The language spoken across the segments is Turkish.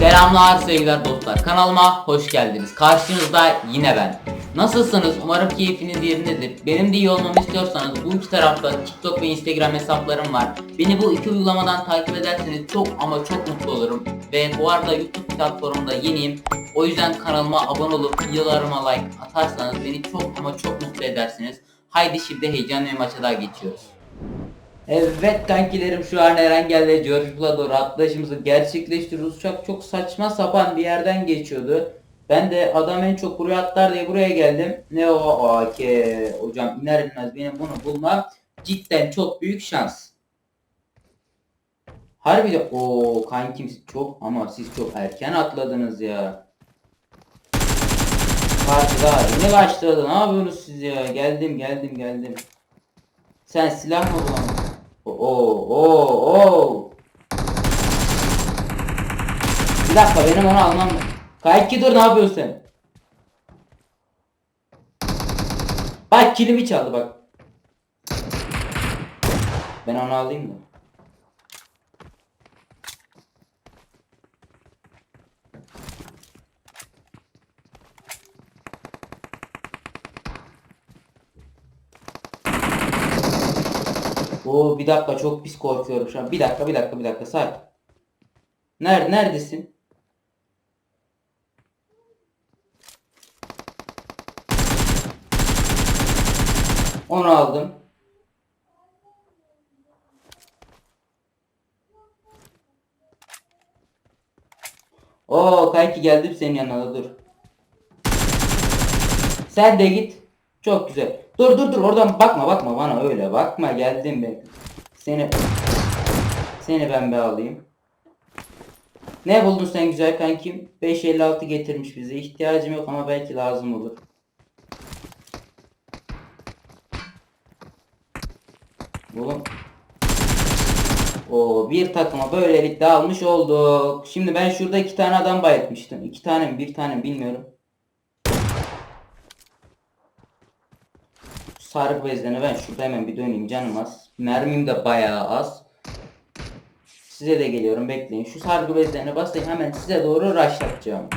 Selamlar sevgiler dostlar. Kanalıma hoş geldiniz. Karşınızda yine ben. Nasılsınız? Umarım keyfiniz yerindedir. Benim de iyi olmamı istiyorsanız bu iki tarafta TikTok ve Instagram hesaplarım var. Beni bu iki uygulamadan takip ederseniz çok ama çok mutlu olurum. Ve bu arada YouTube platformunda yeniyim. O yüzden kanalıma abone olup videolarıma like atarsanız beni çok ama çok mutlu edersiniz. Haydi şimdi heyecanlı bir maça daha geçiyoruz. Evet kankilerim şu an Erengel ve George'la doğru atlayışımızı gerçekleştiriyoruz. Uçak çok saçma sapan bir yerden geçiyordu. Ben de adam en çok buraya atlar diye buraya geldim. Ne o AK hocam iner inmez benim bunu bulmam cidden çok büyük şans. Harbiden o kankim çok ama siz çok erken atladınız ya. Karşıda yine başladı ne yapıyorsunuz siz ya geldim geldim geldim. Sen silah mı bulan? Oo oo oo. Bir dakika benim onu almam. Kayki dur ne yapıyorsun sen? Bak kilimi çaldı bak. Ben onu alayım da. Oo bir dakika çok pis korkuyorum şu an. Bir dakika bir dakika bir dakika sakin. Nerede neredesin? Onu aldım. Oo kanki geldim senin yanına da dur. Sen de git. Çok güzel. Dur dur dur oradan bakma bakma bana öyle bakma geldim ben. Seni seni ben bir alayım. Ne buldun sen güzel kankim? 556 getirmiş bize. İhtiyacım yok ama belki lazım olur. Oğlum. O bir takıma böylelikle almış olduk. Şimdi ben şurada iki tane adam bayetmiştim. İki tane mi bir tane mi bilmiyorum. Sargı bezlerine ben şurada hemen bir döneyim canım az. Mermim de bayağı az. Size de geliyorum bekleyin. Şu sargı bezlerine basayım hemen size doğru rushlatacağım.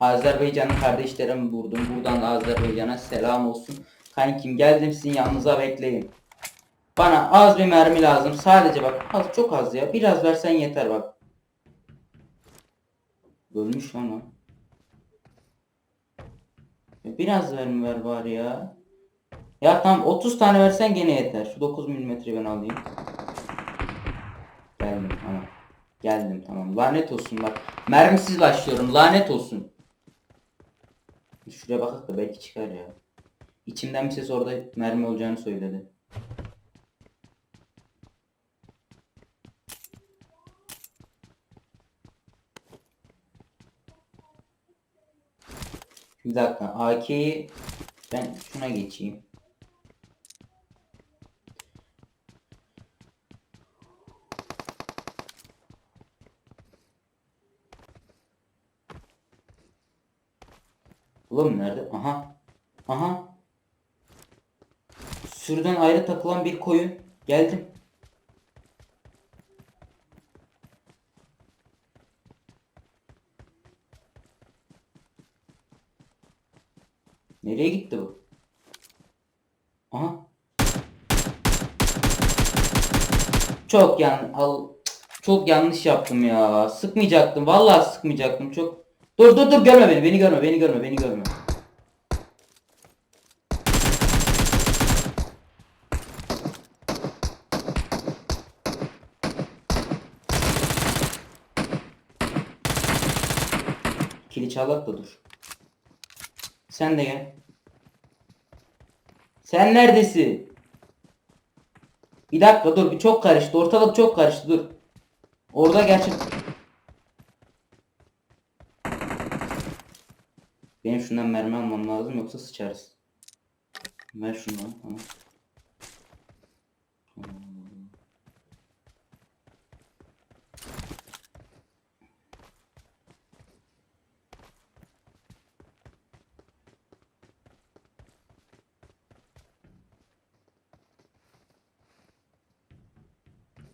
Azerbaycan'ın kardeşlerim vurdum. Buradan da Azerbaycan'a selam olsun. Kankim geldim sizin yanınıza bekleyin. Bana az bir mermi lazım. Sadece bak az çok az ya. Biraz versen yeter bak. Ölmüş lan o. Biraz mermi ver bari ya. Ya tamam 30 tane versen gene yeter. Şu 9 milimetreyi ben alayım. Geldim tamam. Geldim tamam. Lanet olsun bak. Mermisiz başlıyorum. Lanet olsun. Şuraya bakak da belki çıkar ya. İçimden bir ses orada mermi olacağını söyledi. Bir dakika. AK'yi ben şuna geçeyim. Oğlum nerede? Aha. Aha. Sürüden ayrı takılan bir koyun. Geldim. Nereye gitti bu? Aha. Çok yan al çok yanlış yaptım ya. Sıkmayacaktım. Vallahi sıkmayacaktım. Çok Dur dur dur görme beni. Beni görme. Beni görme. Beni görme. Kili çalak da dur. Sen de gel. Sen neredesin? Bir dakika dur bir çok karıştı. Ortalık çok karıştı dur. Orada gerçek Benim şundan mermi almam lazım yoksa sıçarız. Ver. Tamam.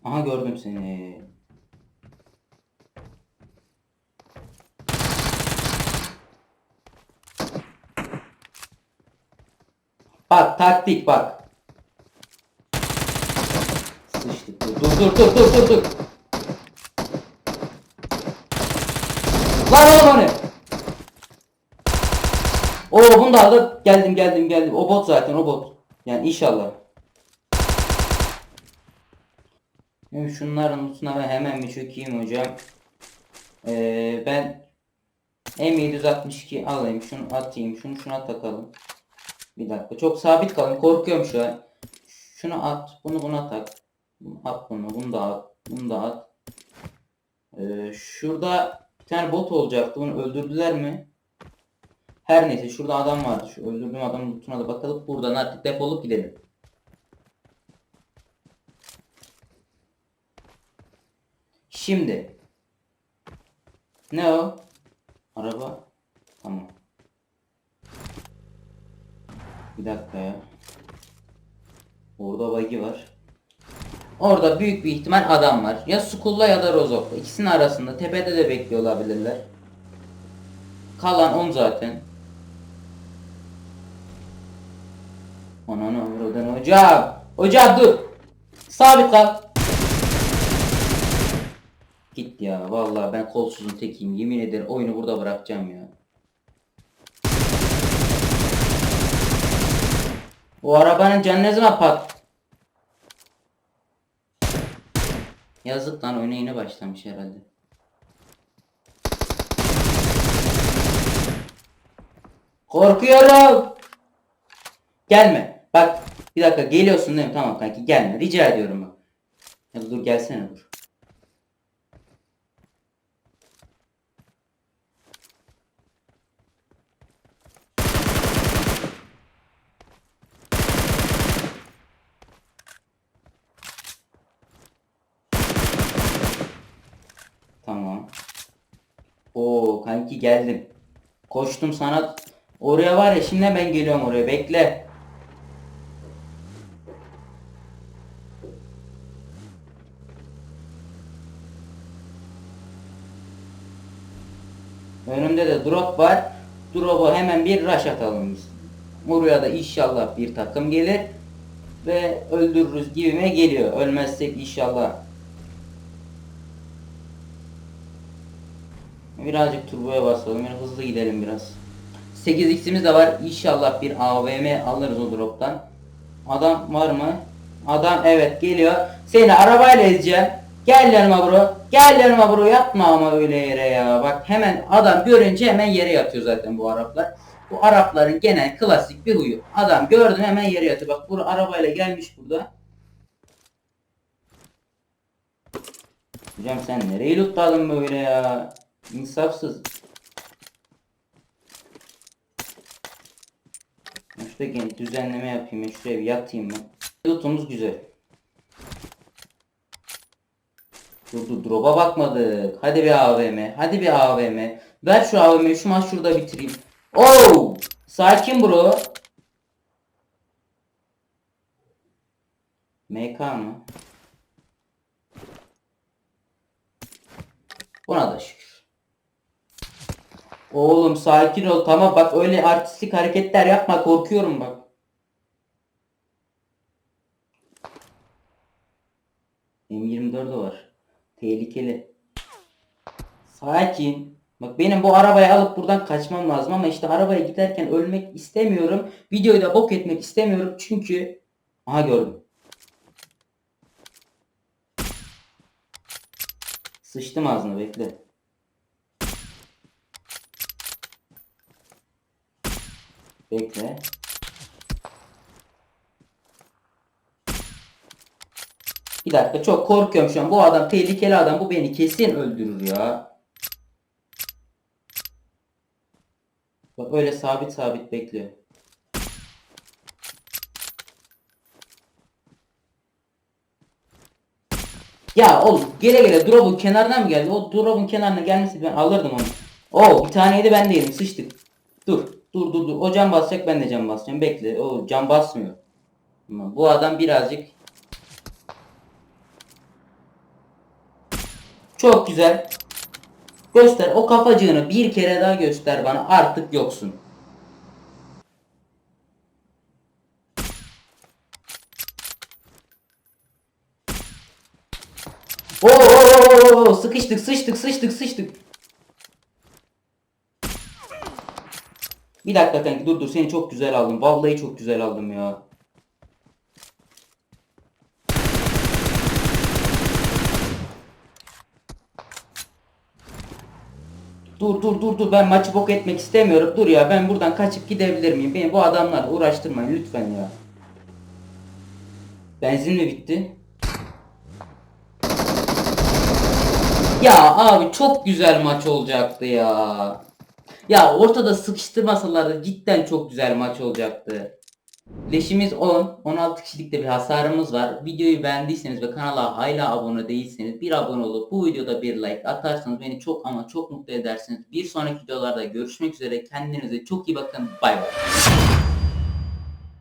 Aha gördüm seni. Taktik bak. Sıçtık. Dur dur dur dur dur dur. Lan oğlum hani. Oo bunu da. Geldim geldim geldim. O bot zaten o bot. Yani inşallah. Şimdi şunların üstüne ben hemen bir çökeyim hocam. Ee, ben M762 alayım. Şunu atayım. Şunu şuna takalım. Bir dakika. Çok sabit kalın. Korkuyorum şu an. Şunu at. Bunu buna tak. At bunu. Bunu da at. Bunu da at. Ee, şurada bir tane bot olacaktı. Bunu öldürdüler mi? Her neyse şurada adam vardı. Şu öldürdüğüm adamın lootuna da bakalım. Buradan artık defolup gidelim. Şimdi. Ne o? Araba. Tamam. Bir dakika ya. Orada buggy var. Orada büyük bir ihtimal adam var. Ya Skull'la ya da Rozok'la. İkisinin arasında. Tepede de bekliyor olabilirler. Kalan 10 zaten. Ananı avradan hocam. Hocam dur. Sabit kal. Git ya. Vallahi ben kolsuzun tekiyim. Yemin ederim oyunu burada bırakacağım ya. Bu arabanın canı ne zaman pat? Yazık lan oyuna yeni başlamış herhalde. Korkuyorum. Gelme. Bak bir dakika geliyorsun değil mi? Tamam kanki gelme. Rica ediyorum. Ya dur gelsene dur. Tamam. Oo kanki geldim. Koştum sana. Oraya var ya şimdi ben geliyorum oraya. Bekle. Önümde de drop var. Drop'u hemen bir rush atalım biz. Oraya da inşallah bir takım gelir. Ve öldürürüz gibime geliyor. Ölmezsek inşallah. Birazcık turboya basalım. Yani hızlı gidelim biraz. 8x'imiz de var. İnşallah bir AVM alırız o droptan. Adam var mı? Adam evet geliyor. Seni arabayla ezeceğim. Gel yanıma bro. Gel yanıma bro. Yatma ama öyle yere ya. Bak hemen adam görünce hemen yere yatıyor zaten bu Araplar. Bu Arapların genel klasik bir huyu. Adam gördün hemen yere yatıyor. Bak bu arabayla gelmiş burada. Hocam sen nereyi lootladın böyle ya? İnsafsız. Gene düzenleme yapayım. Ben şuraya bir yatayım ben. Lootumuz güzel. Dur dur drop'a bakmadık. Hadi bir AVM. Hadi bir AVM. Ver şu AVM'yi şu maç şurada bitireyim. Oo! Sakin bro. MK mı? Buna da şükür. Oğlum sakin ol tamam bak öyle artistlik hareketler yapma korkuyorum bak. M24 de var. Tehlikeli. Sakin. Bak benim bu arabayı alıp buradan kaçmam lazım ama işte arabaya giderken ölmek istemiyorum. Videoyu da bok etmek istemiyorum çünkü aha gördüm. Sıçtım ağzına bekle. Bekle. Bir dakika çok korkuyorum şu an. Bu adam tehlikeli adam. Bu beni kesin öldürür ya. Bak öyle sabit sabit bekliyor. Ya oğlum gele gele drop'un kenarından mı geldi? O drop'un kenarına gelmesi ben alırdım onu. Oo bir taneydi ben değilim sıçtık. Dur Dur dur dur. O can basacak ben de can basacağım. Bekle. O can basmıyor. Bu adam birazcık Çok güzel. Göster o kafacığını bir kere daha göster bana. Artık yoksun. Oo, sıkıştık, sıçtık, sıçtık, sıçtık. Bir dakika kanka dur dur seni çok güzel aldım. Vallahi çok güzel aldım ya. Dur dur dur dur ben maçı bok etmek istemiyorum. Dur ya ben buradan kaçıp gidebilir miyim? Beni bu adamlarla uğraştırmayın lütfen ya. Benzin mi bitti? Ya abi çok güzel maç olacaktı ya. Ya ortada sıkıştırmasalardı cidden çok güzel maç olacaktı. Leşimiz 10, 16 kişilikte bir hasarımız var. Videoyu beğendiyseniz ve kanala hala abone değilseniz bir abone olup bu videoda bir like atarsanız beni çok ama çok mutlu edersiniz. Bir sonraki videolarda görüşmek üzere. Kendinize çok iyi bakın. Bay bay.